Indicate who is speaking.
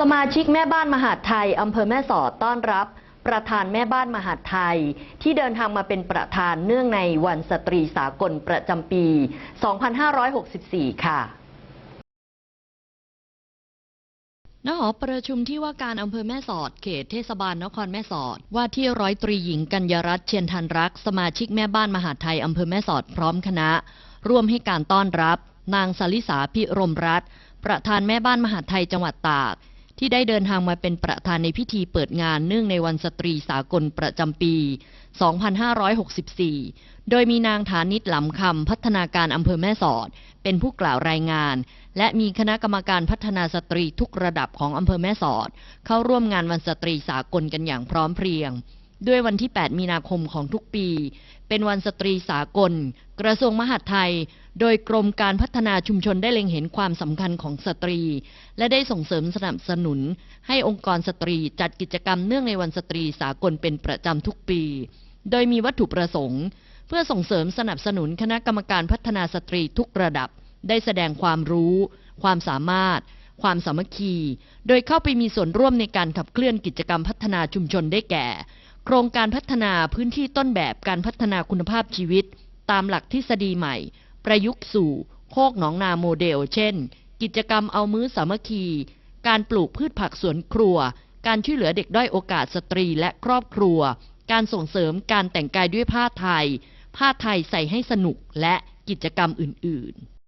Speaker 1: สมาชิกแม่บ้านมหาดไทยอำเภอแม่สอดต้อนรับ ประธานแม่บ้านมหาดไทย ที่เดินทางมาเป็นประธานเนื่องในวันสตรีสากลประจำปี 2564 ค่ะณหอประชุมที่ว่าการอำเภอแม่สอด เขตเทศบาลนครแม่สอด ว่าที่ร้อยตรีหญิงกัญญรัตน์เชียนทันรัก สมาชิกแม่บ้านมหาดไทยอำเภอแม่สอดพร้อมคณะ ร่วมให้การต้อนรับ นางสลิสาพิรมรัตน์ประธานแม่บ้านมหาดไทยจังหวัดตาก ที่ได้เดินทางมาเป็นประธานในพิธีเปิดงานเนื่องในวันสตรีสากลประจำปี 2564 โดยมีนางฐานิตหลำคำพัฒนาการอำเภอแม่สอด เป็นผู้กล่าวรายงาน และมีคณะกรรมการพัฒนาสตรีทุกระดับของอำเภอแม่สอด เข้าร่วมงานวันสตรีสากลกันอย่างพร้อมเพรียง ด้วยวันที่ 8 มีนาคมของทุกปี เป็นวันสตรีสากล กระทรวงมหาดไทย โดยกรมการพัฒนาชุมชนได้เล็งเห็นความสำคัญของสตรี และได้ส่งเสริมสนับสนุน ให้องค์กรสตรีจัดกิจกรรมเนื่องในวันสตรีสากลเป็นประจำทุกปี โดยมีวัตถุประสงค์ เพื่อส่งเสริมสนับสนุนคณะกรรมการพัฒนาสตรีทุกระดับ ได้แสดงความรู้ ความสามารถความสามัคคี โดยเข้าไปมีส่วนร่วมในการขับเคลื่อนกิจกรรมพัฒนาชุมชนได้แก่ โครงการพัฒนาพื้นที่ต้นแบบการพัฒนาคุณภาพชีวิต ตามหลักทฤษฎีใหม่ ประยุกต์สู่โคกหนองนาโมเดล เช่น กิจกรรมเอามื้อสามัคคี การปลูกพืชผักสวนครัว การช่วยเหลือเด็กด้อยโอกาสสตรีและครอบครัว การส่งเสริมการแต่งกายด้วยผ้าไทย ผ้าไทยใส่ให้สนุกและกิจกรรมอื่น ๆ